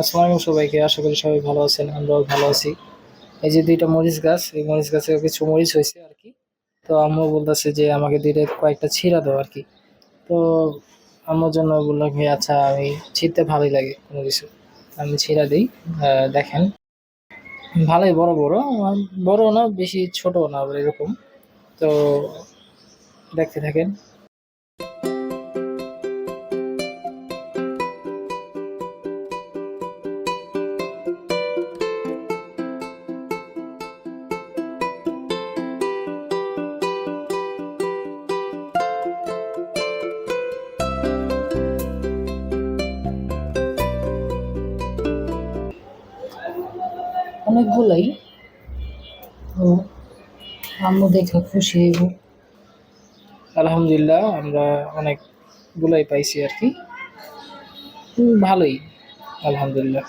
আসসালামু সবাইকে, আশা করি সবাই ভালো আছেন, আমরাও ভালো আছি। এই যে দুইটা মরিচ গাছ, এই মরিচ গাছে কিছু মরিচ হয়েছে আর কি। তো আম্মু বলতেছে যে আমাকে দুইটা কয়েকটা ছিঁড়া দাও আর কি। তো আম্মুর জন্য বললাম কি আচ্ছা আমি ছিঁড়তে ভালোই লাগে কোনো কিছু। আমি ছিঁড়া দিই দেখেন। ভালোই, বড় বড় বড় না, বেশি ছোট না এরকম। তো দেখতে থাকেন। অনেকগুলাই। তো আমরা দেখে খুশি হইব। আলহামদুলিল্লাহ আমরা অনেকগুলোই পাইছি আর কি। ভালোই আলহামদুলিল্লাহ।